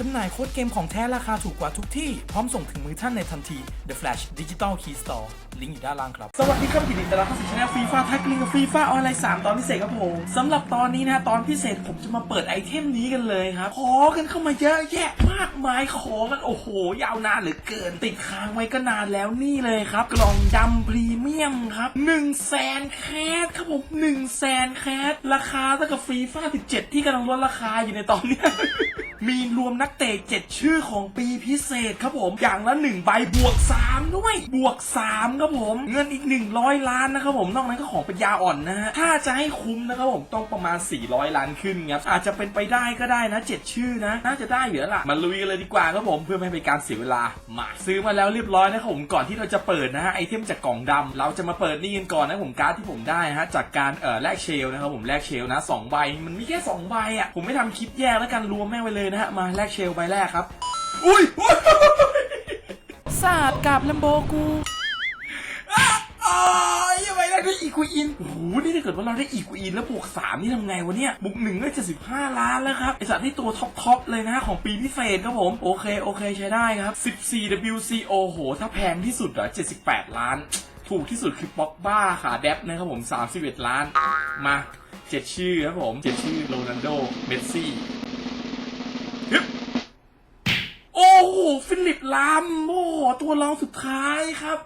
จำหน่ายโค้ดเกมของแท้ราคาถูกกว่าทุกที่ พร้อมส่งถึงมือท่านในทันที The Flash Digital Key Store ลิงก์อยู่ด้านล่างครับ สวัสดีครับยินดีต้อนรับเข้าสู่ช่องฟีฟ่าแท็กลิงกับฟีฟ่าออนไลน์3ตอนพิเศษครับผมสำหรับตอนนี้นะ ตอนพิเศษผมจะมาเปิดไอเทมนี้กันเลยครับ ขอกันเข้ามาเยอะแยะมากมายขอกัน โอ้โห ยาวนานเหลือเกิน ติดค้างไว้ก็นานแล้วนี่เลยครับ กล่องดำพรีเมียมครับ1 0 0 0 0แสนแคสครับผม1 0 0 0 0แสนแคสราคาเท่ากับฟีฟ่า17 ที่กำลังลดราคาอยู่ในตอนนี้มีรวมนักเตะ7ชื่อของปีพิเศษครับผม อย่างละ 1 ใบบวก 3 ด้วย บวก 3 ครับผม เงินอีก 100 ล้านนะครับผม นอกนั้นก็ของป็นยาอ่อนนะฮะ ถ้าจะให้คุ้มนะครับผมต้องประมาณ 400 ล้านขึ้นครับ อาจจะเป็นไปได้ก็ได้นะ 7 ชื่อนะ น่าจะได้อยู่แล้วล่ะ มาลุยกันเลยดีกว่าครับผมเพื่อไม่ให้เป็นการเสียเวลา มาซื้อมาแล้วเรียบร้อยนะครับผม ก่อนที่เราจะเปิดนะฮะไอเทมจากกล่องดำเราจะมาเปิดนี่กันก่อนนะผมการ์ดที่ผมได้ฮะจากการเอ่อแลกเชลนะครับผมแลกเชลนะสองใบมันมีแค่สองใบอะผมไม่ทำคลิปแยกแล้วกันรวมแม่งไปเลยนะฮะ มาแลกเชลใบแรกครับ อุ้ยอุ๊ยศาสตร์กับลัมโบกูอ๋อยังไงได้ด้วยอีกวินโอ้โหนี่ถ้าเกิดว่าเราได้อีกวินแล้วบวกสามนี่ทำไงวะเนี่ย บุกหนึ่งก็จะสิบห้าล้านแล้วครับ ไอสัตว์ที่ตัวท็อปท็อปเลยนะของปีพิเศษครับผม โอเค โอเคใช้ได้ครับ 14 WCO โห ถ้าแพงที่สุดเหรอ78 ล้าน ถูกที่สุดคือป๊อกบ้าขาแดบนะครับผม 31 ล้าน มาเจ็ดชื่อครับผมเจ็ดชื่อโรนัลโด เมสซี่ ลิปลามโอ้โหตัวรองสุดท้ายครับ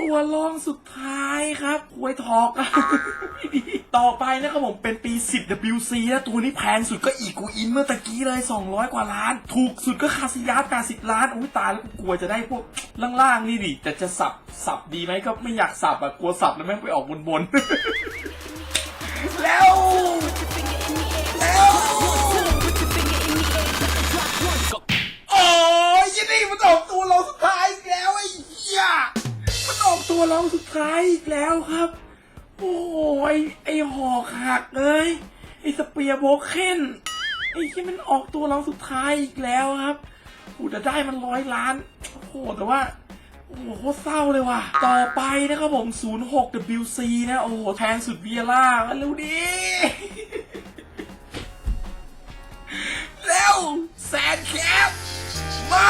ตัวรองสุดท้ายครับหวยทอกต่อไปนะครับผมเป็นปี 10 WC แล้วตัวนี้แพงสุดก็อีกูอินเมื่อตะกี้เลย 200 กว่าล้าน ถูกสุดก็คาซิยาส80ล้านอุ้ยตายแล้วกูกลัวจะได้พวกล่างๆนี่ดิแต่จะสับสับดีไหมก็ไม่อยากสับอะกลัวสับแล้วแม่งไปออกบนๆ ตัวรองสุดท้ายอีกแล้วครับ โอ้ยไอหอกหักเลยไอสเปียร์โบเคนไอที่มันออกตัวรองสุดท้ายอีกแล้วครับกูจะได้มันร้อยล้านโอ้โหแต่ว่าโอ้โหโคตรเศร้าเลยว่ะ ต่อไปนะครับผม 06 WC นะ โอ้โห แทนสุดเวียร่าเร็วดีเร็วแซนแคปมา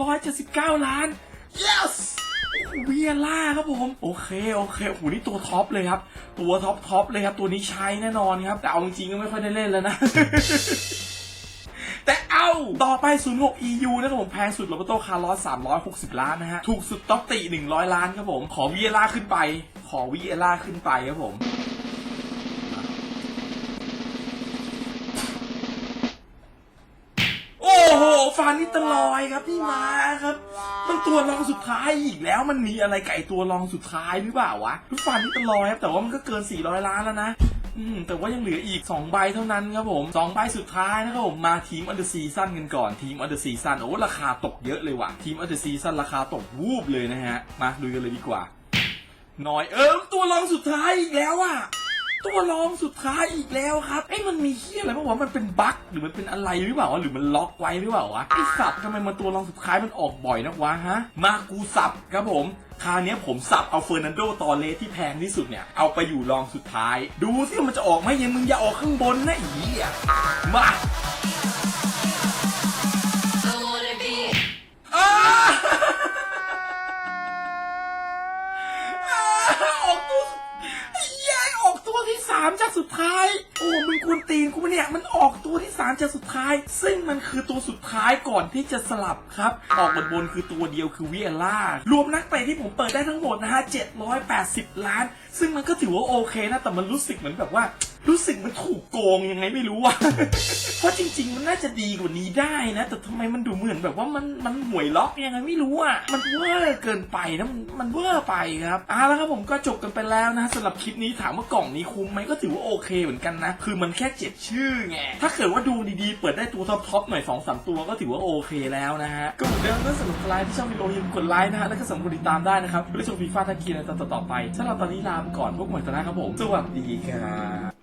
379 ล้าน yes เวียล่าครับผม โอเค โอเคโอ้โหนี่ตัวท็อปเลยครับ ตัวท็อปท็อปเลยครับ ตัวนี้ใช้แน่นอนครับ แต่เอาจริงก็ไม่ค่อยได้เล่นแล้วนะ แต่เอาต่อไป 06 EU นะครับผม แพงสุดโรเบโตคาร์ลอส360 ล้านนะฮะ ถูกสุดต็อกติ 100 ล้านครับผม ขอเวียล่าขึ้นไป ขอเวียล่าขึ้นไปครับผม ฟานิตลอยครับที่มาครับ มันตัวรองสุดท้ายอีกแล้วมันมีอะไรไก่ตัวรองสุดท้ายหรือเปล่าวะฟานิตลอยครับแต่ว่ามันก็เกิน 400 ล้านแล้วนะอืมแต่ว่ายังเหลืออีก 2 ใบเท่านั้นครับผม 2 ใบสุดท้ายนะครับผม มาทีมอันเดอร์ซีซั่นกันก่อนทีมอันเดอร์ซีซั่นโอ้ราคาตกเยอะเลยว่ะ ทีมอันเดอร์ซีซั่นราคาตกวูบเลยนะฮะ มาดูกันเลยดีกว่าหน่อยเออตัวรองสุดท้ายอีกแล้วอะ ตัวรองสุดท้ายอีกแล้วครับไอ้ยมันมีเฮียอะไรเพราะวะมันเป็นบั๊กหรือมันเป็นอะไรหรือเปล่าวะหรือมันล็อกไว้หรือเปล่าวะไอสัตว์ทำไมมันตัวรองสุดท้ายมันออกบ่อยนักวะฮะ มากูสับครับผมคราวเนี้ยผมสับเอาเฟอร์นันโดตอเลสที่แพงที่สุดเนี่ย เอาไปอยู่รองสุดท้าย ดูสิว่ามันจะออกไหมยังมึงอย่าออกข้างบนนะอี๋มาามจากสุดท้าย โอ้มึงควรตีนกูปะเนี่ยมันออกตัวที่สามจากสุดท้าย ซึ่งมันคือตัวสุดท้ายก่อนที่จะสลับครับ ออกบนบนคือตัวเดียวคือเวียล่ารวมนักเตะที่ผมเปิดได้ทั้งหมดนะฮะ780 ล้าน ซึ่งมันก็ถือว่าโอเคนะแต่มันรู้สึกเหมือนแบบว่า รู้สึกมันถูกโกงยังไงไม่รู้อะเพราะจริง ๆ มันน่าจะดีกว่านี้ได้นะ แต่ทำไมมันดูเหมือนแบบว่ามันมันหวยล็อกยังไงไม่รู้อะมันเวอร์เกินไปนะมันมันเวอร์ไปครับเอาแล้วครับผมก็จบกันไปแล้วนะสำหรับคลิปนี้ถามว่ากล่องนี้คุ้มไหมก็ถือว่าโอเคเหมือนกันนะ คือมันแค่เจ็ดชื่อไง ถ้าเกิดว่าดูดีๆ เปิดได้ตัวท็อปท็อปๆหน่อยสองสามตัวก็ถือว่าโอเคแล้วนะฮะ ก็เหมือนเดิมถ้าสนุกใครที่ชอบวิดีโออย่าลืมกดไลค์นะฮะ แล้วก็สำคัญติดตามได้นะครับเพื่อชมฟีฟ่าทักกีในตอนต่อๆไปสำหรับตอนนี้ลาไปก่อนพวกใหม่ตอนหน้าครับผม สวัสดีครับ